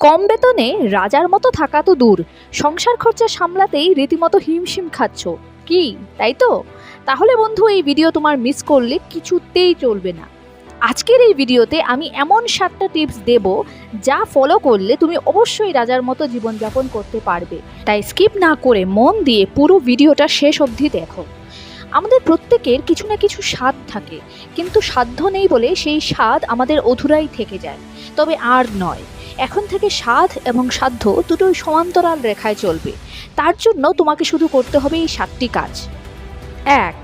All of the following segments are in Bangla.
কম বেতনে রাজার মতো থাকা তো দূর। সংসার খরচা সামলাতেই রীতিমতো হিমশিম খাচ্ছ। কি, তাই তো? তাহলে বন্ধু, এই ভিডিও তোমার মিস করলে কিছুতেই চলবে না। আজকের এই ভিডিওতে আমি এমন সাতটা টিপস দেব যা ফলো করলে তুমি অবশ্যই রাজার মতো জীবনযাপন করতে পারবে। তাই স্কিপ না করে মন দিয়ে পুরো ভিডিওটা শেষ অবধি দেখো। আমাদের প্রত্যেকের কিছু না কিছু স্বাদ থাকে, কিন্তু সাধ্য নেই বলে সেই স্বাদ আমাদের অধুরাই থেকে যায়। তবে আর নয়। এখন থেকে স্বাদ এবং সাধ্য দুটোই সমান্তরাল রেখায় চলবে। তার জন্য তোমাকে শুধু করতে হবে এই সাতটি কাজ। এক,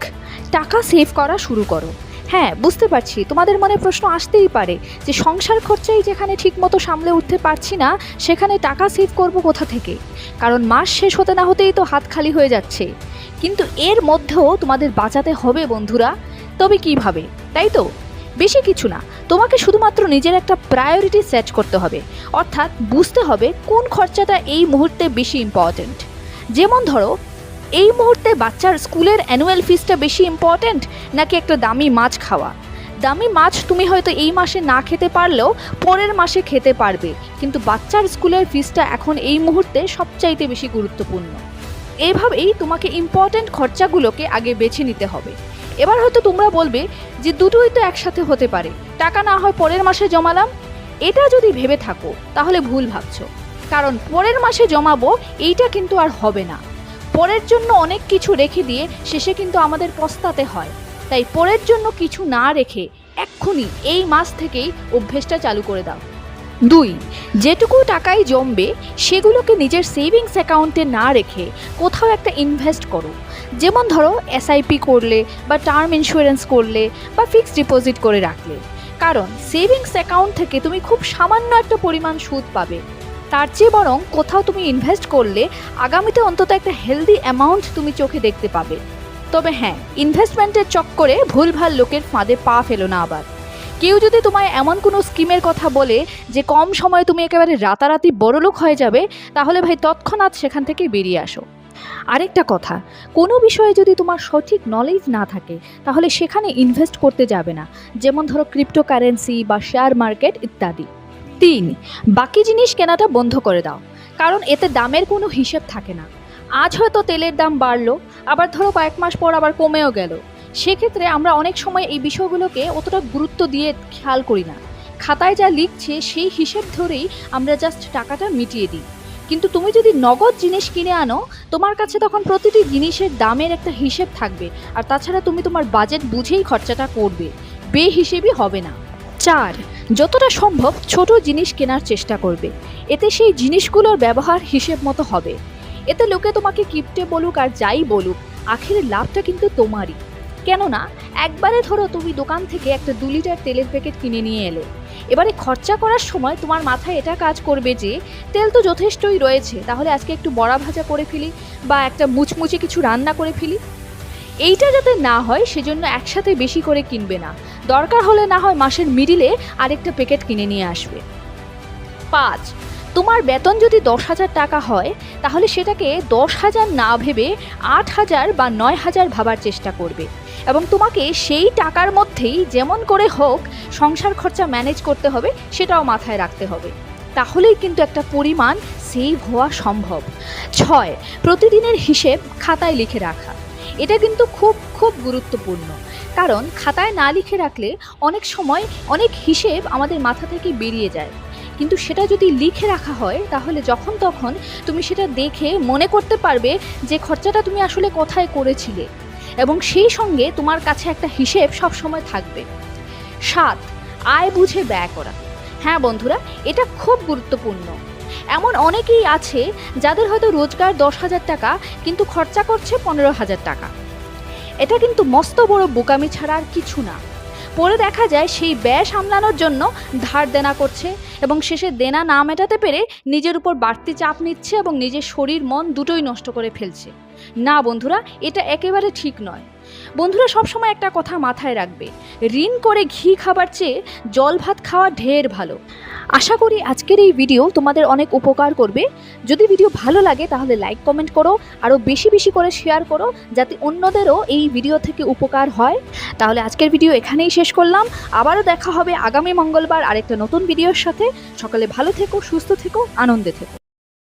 টাকা সেভ করা শুরু করো। হ্যাঁ বুঝতে পারছি। তোমাদের মনে প্রশ্ন আসতেই পারে যে সংসার খরচাই যেখানে ঠিকমতো সামলে উঠতে পারছি না, সেখানে টাকা সেভ করব কোথা থেকে? কারণ মাস শেষ হতে না হতেই তো হাত খালি হয়ে যাচ্ছে। কিন্তু এর মধ্যেও তোমাদের বাঁচাতে হবে বন্ধুরা। তবে কীভাবে? তাই তো? বেশি কিছু না। তোমাকে শুধুমাত্র নিজের একটা প্রায়োরিটি সেট করতে হবে। অর্থাৎ বুঝতে হবে কোন খরচাটা এই মুহূর্তে বেশি ইম্পর্ট্যান্ট যেমন ধরো, এই মুহূর্তে বাচ্চার স্কুলের অ্যানুয়াল ফিসটা বেশি ইম্পর্ট্যান্ট নাকি একটা দামি মাছ খাওয়া? দামি মাছ তুমি হয়তো এই মাসে না খেতে পারলেও পরের মাসে খেতে পারবে। কিন্তু বাচ্চার স্কুলের ফিসটা এখন এই মুহূর্তে সবচাইতে বেশি গুরুত্বপূর্ণ। এভাবেই তোমাকে ইম্পর্ট্যান্ট খরচাগুলোকে আগে বেছে নিতে হবে। এবার হয়তো তোমরা বলবে যে দুটোই তো একসাথে হতে পারে। টাকা না হয় পরের মাসে জমালাম? এটা যদি ভেবে থাকো, তাহলে ভুল ভাবছ। কারণ পরের মাসে জমাবো, এইটা কিন্তু আর হবে না। পরের জন্য অনেক কিছু রেখে দিয়ে শেষে কিন্তু আমাদের পস্তাতে হয়। তাই পরের জন্য কিছু না রেখে এক্ষুনি এই মাস থেকেই অভ্যেসটা চালু করে দাও। দুই, যেটুকু টাকাই জমবে, সেগুলোকে নিজের সেভিংস অ্যাকাউন্টে না রেখে কোথাও একটা ইনভেস্ট করো। যেমন ধরো এসআইপি করলে বা টার্ম ইন্স্যুরেন্স করলে বা ফিক্সড ডিপোজিট করে রাখলে। কারণ, সেভিংস অ্যাকাউন্ট থেকে তুমি খুব সামান্য একটা পরিমাণ সুদ পাবে। তার চেয়ে বরং কোথাও তুমি ইনভেস্ট করলে, আগামীতে অন্তত একটা হেলদি অ্যামাউন্ট তুমি চোখে দেখতে পাবে। তবে হ্যাঁ ইনভেস্টমেন্টের চক্করে ভুলভাল লোকের ফাঁদে পা ফেলো না আবার। কেউ যদি তোমায় এমন কোনো স্কিমের কথা বলে যে কম সময়ে তুমি একেবারে রাতারাতি বড়লোক হয়ে যাবে, তাহলে ভাই তৎক্ষণাৎ সেখান থেকে বেরিয়ে আসো। আরেকটা কথা, কোনো বিষয়ে যদি তোমার সঠিক নলেজ না থাকে, তাহলে সেখানে ইনভেস্ট করতে যাবে না। যেমন ধরো ক্রিপ্টোকারেন্সি বা শেয়ার মার্কেট ইত্যাদি। তিন, বাকি জিনিস কেনাটা বন্ধ করে দাও। কারণ এতে দামের কোনো হিসেব থাকে না। আজ হয়তো তেলের দাম বাড়লো, আবার ধরো কয়েক মাস পর আবার কমেও গেল। সেক্ষেত্রে আমরা অনেক সময় এই বিষয়গুলোকে অতটা গুরুত্ব দিয়ে খেয়াল করি না। খাতায় যা লিখছে সেই হিসেব ধরেই আমরা জাস্ট টাকাটা মিটিয়ে দিই। কিন্তু তুমি যদি নগদ জিনিস কিনে আনো, তোমার কাছে তখন প্রতিটি জিনিসের দামের একটা হিসেব থাকবে। আর তাছাড়া তুমি তোমার বাজেট বুঝেই খরচাটা করবে। বে হিসেবই হবে না। চার, যতটা সম্ভব ছোট জিনিস কেনার চেষ্টা করবে। এতে সেই জিনিসগুলোর ব্যবহার হিসেব মতো হবে। এতে লোকে তোমাকে কিপটে বলুক আর যাই বলুক, আখের লাভটা কিন্তু তোমারই। কেননা, একবারে ধরো তুমি দোকান থেকে একটা দু লিটার তেলের প্যাকেট কিনে নিয়ে এলে। এবারে খরচা করার সময় তোমার মাথায় এটা কাজ করবে যে, তেল তো যথেষ্টই রয়েছে, তাহলে আজকে একটু বড়া ভাজা করে ফেলি বা একটা মুচমুচে কিছু রান্না করে ফেলি। এইটা যাতে না হয়, সেজন্য একসাথে বেশি করে কিনবে না। দরকার হলে না হয় মাসের মিডিলে আরেকটা প্যাকেট কিনে নিয়ে আসবে। পাঁচ তোমার বেতন যদি দশ হাজার টাকা হয়, তাহলে সেটাকে দশ হাজার না ভেবে আট হাজার বা নয় হাজার ভাবার চেষ্টা করবে। এবং তোমাকে সেই টাকার মধ্যেই যেমন করে হোক সংসার খরচা ম্যানেজ করতে হবে, সেটাও মাথায় রাখতে হবে। তাহলেই কিন্তু একটা পরিমাণ সেভ হওয়া সম্ভব। ছয়, প্রতিদিনের হিসেব খাতায় লিখে রাখা। এটা কিন্তু খুব খুব গুরুত্বপূর্ণ। কারণ খাতায় না লিখে রাখলে অনেক সময় অনেক হিসেব আমাদের মাথা থেকে বেরিয়ে যায়। কিন্তু সেটা যদি লিখে রাখা হয়, তাহলে যখন তখন তুমি সেটা দেখে মনে করতে পারবে যে খরচাটা তুমি আসলে কোথায় করেছিলে। এবং সেই সঙ্গে তোমার কাছে একটা হিসেব সব সময় থাকবে। সাত, আয় বুঝে ব্যয় করা। হ্যাঁ বন্ধুরা, এটা খুব গুরুত্বপূর্ণ। এমন অনেকেই আছে যাদের হয়তো রোজগার দশ হাজার টাকা, কিন্তু খরচা করছে পনেরো হাজার টাকা। এটা কিন্তু মস্ত বড় বোকামি ছাড়া আর কিছু না। পরে দেখা যায় সেই ব্যয় সামলানোর জন্য ধার দেনা করছে এবং শেষে দেনা না মেটাতে পেরে নিজের উপর বাড়তি চাপ নিচ্ছে এবং নিজের শরীর, মন দুটোই নষ্ট করে ফেলছে। না বন্ধুরা, এটা একেবারে ঠিক নয়। বন্ধুরা, সবসময় একটা কথা মাথায় রাখবে। ঋণ করে ঘি খাবার চেয়ে জল ভাত খাওয়া ঢের ভালো। আশা করি আজকের এই ভিডিও তোমাদের অনেক উপকার করবে। যদি ভিডিও ভালো লাগে, তাহলে লাইক কমেন্ট করো আরও বেশি বেশি করে শেয়ার করো, যাতে অন্যদেরও এই ভিডিও থেকে উপকার হয়। তাহলে আজকের ভিডিও এখানেই শেষ করলাম। আবারও দেখা হবে আগামী মঙ্গলবার আরেকটা নতুন ভিডিওর সাথে। সকালে ভালো থেকো, সুস্থ থেকো, আনন্দে থেকো।